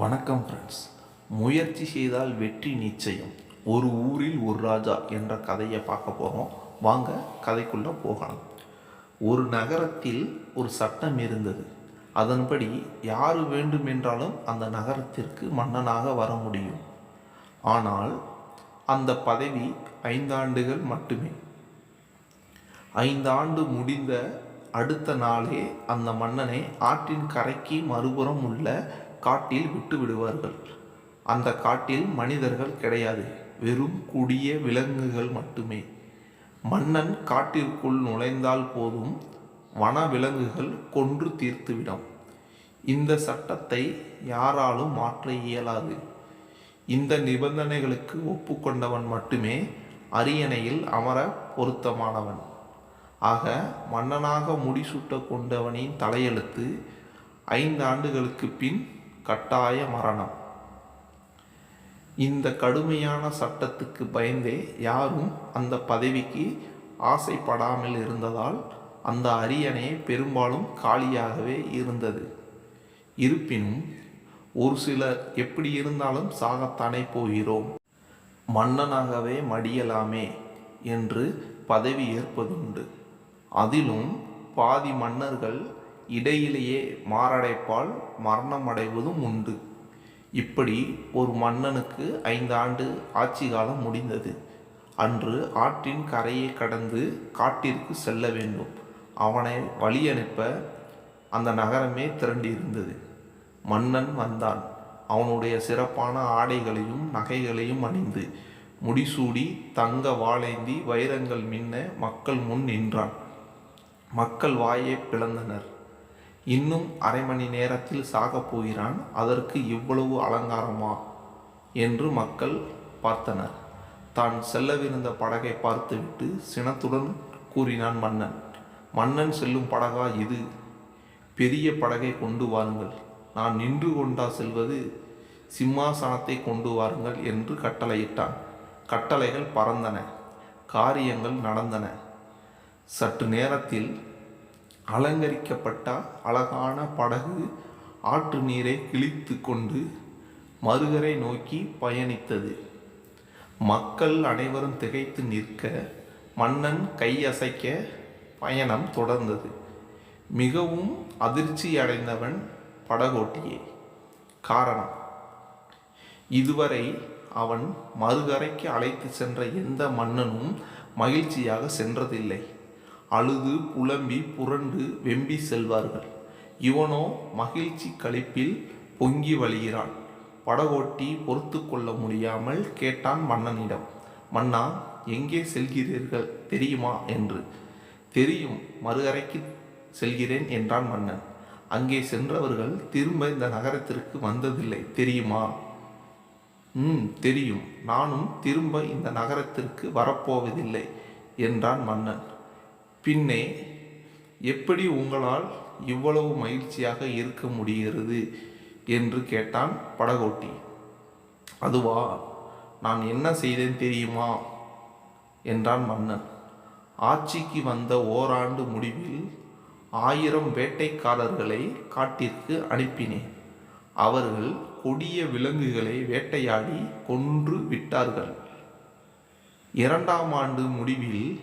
வணக்கம் ஃப்ரெண்ட்ஸ் முயற்சி செய்தால் வெற்றி நிச்சயம். ஒரு ஊரில் ஒரு ராஜா என்ற கதையை பார்க்க போகிறோம் வாங்க கதைக்குள்ளே போகலாம். ஒரு நகரத்தில் ஒரு சட்டம் இருந்தது. அதன்படி யார் வேண்டுமென்றாலும் அந்த நகரத்திற்கு மன்னனாக வர முடியும். ஆனால் அந்த பதவி ஐந்தாண்டுகள் மட்டுமே. ஐந்தாண்டு முடிந்த அடுத்த நாளே அந்த மன்னனை ஆற்றின் கரைக்கு மறுபுறம் உள்ள காட்டில் விட்டு விடுவார்கள் அந்த காட்டில் மனிதர்கள் கிடையாது. வெறும் கூடிய விலங்குகள் மட்டுமே. மன்னன் காட்டிற்குள் நுழைந்தால் போதும் வன விலங்குகள் கொன்று தீர்த்துவிடும். இந்த சட்டத்தை யாராலும் மாற்ற இயலாது. இந்த நிபந்தனைகளுக்கு ஒப்புக்கொண்டவன் மட்டுமே அரியணையில் அமர பொருத்தமானவன். ஆக மன்னனாக முடிசூட்ட கொண்டவனின் தலையெழுத்து ஐந்து ஆண்டுகளுக்கு பின் கட்டாய மரணம். இந்த கடுமையான சட்டத்துக்கு பயந்தே யாரும் அந்த பதவிக்கு ஆசைப்படாமல் இருந்ததால் அந்த அரியணை பெரும்பாலும் காலியாகவே இருந்தது. இருப்பினும் ஒரு சிலர் எப்படி இருந்தாலும் சாகத்தானே போகிறோம். மன்னனாகவே மடியலாமே என்று பதவி ஏற்பதுண்டு. அதிலும் பாதி மன்னர்கள் இடையிலேயே மாரடைப்பால் மரணம் அடைவதும் உண்டு. இப்படி ஒரு மன்னனுக்கு ஐந்து ஆண்டு ஆட்சி காலம் முடிந்தது. அன்று ஆற்றின் கரையை கடந்து காட்டிற்கு செல்ல வேண்டும். அவனை வழி அனுப்ப அந்த நகரமே திரண்டிருந்தது மன்னன் வந்தான். அவனுடைய சிறப்பான ஆடைகளையும் நகைகளையும் அணிந்து முடிசூடி தங்க வாழைந்தி வைரங்கள் மின்ன மக்கள் முன் நின்றான். மக்கள் வாயை பிளந்தனர். இன்னும் அரை மணி நேரத்தில் சாகப் போகிறான். அதற்கு இவ்வளவு அலங்காரமா? என்று மக்கள் பார்த்தனர். தான் செல்லவிருந்த படகை பார்த்துவிட்டு சினத்துடன் கூறினான் மன்னன். மன்னன் செல்லும் படகா இது? பெரிய படகை கொண்டு வாருங்கள். நான் நின்று கொண்டா செல்வது சிம்மாசனத்தை கொண்டு வாருங்கள் என்று கட்டளையிட்டான். கட்டளைகள் பறந்தன. காரியங்கள் நடந்தன. சற்று நேரத்தில் அலங்கரிக்கப்பட்ட அழகான படகு ஆற்று நீரை கிழித்து கொண்டு மறுகரை நோக்கி பயணித்தது. மக்கள் அனைவரும் திகைத்து நிற்க மன்னன் கையசைக்க பயணம் தொடர்ந்தது. மிகவும் அதிர்ச்சி அடைந்தவன் படகோட்டியே. காரணம் இதுவரை அவன் மறுகரைக்கு அழைத்து சென்ற எந்த மன்னனும் மகிழ்ச்சியாக சென்றதில்லை. அழுது புலம்பி புரண்டு வெம்பி செல்வார்கள். இவனோ மகிழ்ச்சி கழிப்பில் பொங்கி வழிகிறான். படகோட்டி பொறுத்து கொள்ள முடியாமல் கேட்டான் மன்னனிடம் மன்னா எங்கே செல்கிறீர்கள் தெரியுமா? என்று. தெரியும் மறுஅறைக்கு செல்கிறேன் என்றான் மன்னன். அங்கே சென்றவர்கள் திரும்ப இந்த நகரத்திற்கு வந்ததில்லை தெரியுமா? ம் தெரியும். நானும் திரும்ப இந்த நகரத்திற்கு வரப்போவதில்லை என்றான் மன்னன். பின்னே எப்படி உங்களால் இவ்வளவு மகிழ்ச்சியாக இருக்க முடிகிறது என்று கேட்டான் படகோட்டி. அதுவா நான் என்ன செய்தேன் தெரியுமா? என்றான் மன்னன். ஆட்சிக்கு வந்த ஓராண்டு முடிவில் ஆயிரம் வேட்டைக்காரர்களை காட்டிற்கு அனுப்பினேன். அவர்கள் கொடிய விலங்குகளை வேட்டையாடி கொன்று விட்டார்கள். இரண்டாம் ஆண்டு முடிவில்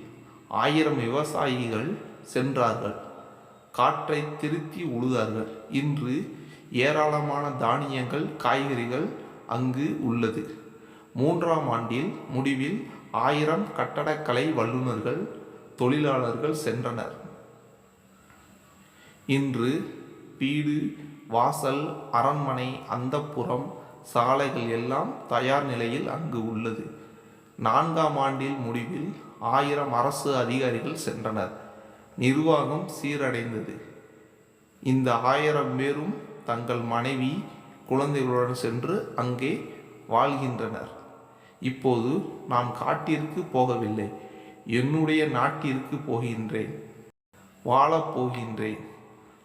ஆயிரம் விவசாயிகள் சென்றார்கள். காற்றை திருத்தி உழுதார்கள். இன்று ஏராளமான தானியங்கள் காய்கறிகள் அங்கு உள்ளது. மூன்றாம் ஆண்டில் முடிவில் ஆயிரம் கட்டடக்கலை வல்லுநர்கள் தொழிலாளர்கள் சென்றனர். இன்று வீடு வாசல் அரண்மனை அந்தப்புறம் சாலைகள் எல்லாம் தயார் நிலையில் அங்கு உள்ளது. நான்காம் ஆண்டில் முடிவில் ஆயிரம் அரசு அதிகாரிகள் சென்றனர். நிர்வாகம் சீரடைந்தது. இந்த ஆயிரம் பேரும் தங்கள் மனைவி குழந்தைகளுடன் சென்று அங்கே வாழ்கின்றனர். இப்போது நான் காட்டிற்கு போகவில்லை. என்னுடைய நாட்டிற்கு போகின்றேன். வாழப்போகின்றேன்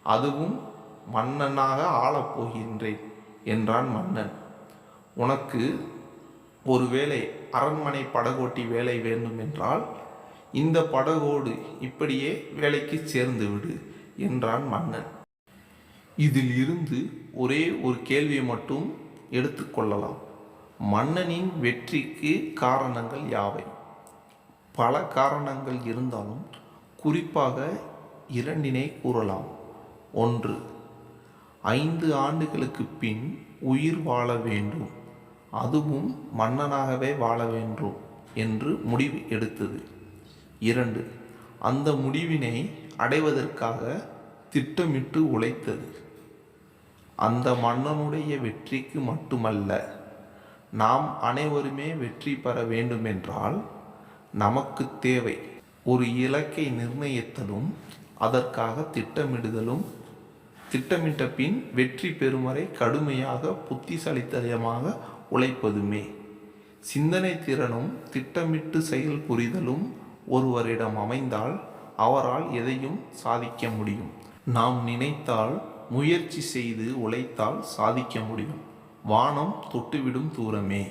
அதுவும் மன்னனாக ஆளப் போகின்றேன் என்றான் மன்னன். உனக்கு ஒருவேளை அரண்மனை படகோட்டி வேலை வேண்டுமென்றால் இந்த படகோடு இப்படியே வேலைக்கு சேர்ந்து விடு என்றான் மன்னன். இதில் இருந்து ஒரே ஒரு கேள்வியை மட்டும் எடுத்துக்கொள்ளலாம் மன்னனின் வெற்றிக்கு காரணங்கள் யாவை? பல காரணங்கள் இருந்தாலும் குறிப்பாக இரண்டினை கூறலாம். ஒன்று ஐந்து ஆண்டுகளுக்கு பின் உயிர் வாழ வேண்டும். அதுவும் மன்னனாகவே வாழ வேண்டும் என்று முடிவு எடுத்தது. இரண்டு அந்த முடிவினை அடைவதற்காக திட்டமிட்டு உழைத்தது. அந்த மன்னனுடைய வெற்றிக்கு மட்டுமல்ல நாம் அனைவருமே வெற்றி பெற வேண்டுமென்றால் நமக்கு தேவை ஒரு இலக்கை நிர்ணயித்தலும் அதற்காக திட்டமிடுதலும் திட்டமிட்ட பின் வெற்றி பெறும் வரை கடுமையாக புத்திசாலித்தனமாக உழைப்பதுமே. சிந்தனை திறனும் திட்டமிட்டு செயல் புரிதலும் ஒருவரிடம் அமைந்தால் அவரால் எதையும் சாதிக்க முடியும். நாம் நினைத்தால் முயற்சி செய்து உழைத்தால் சாதிக்க முடியும். வானம் தொட்டுவிடும் தூரமே.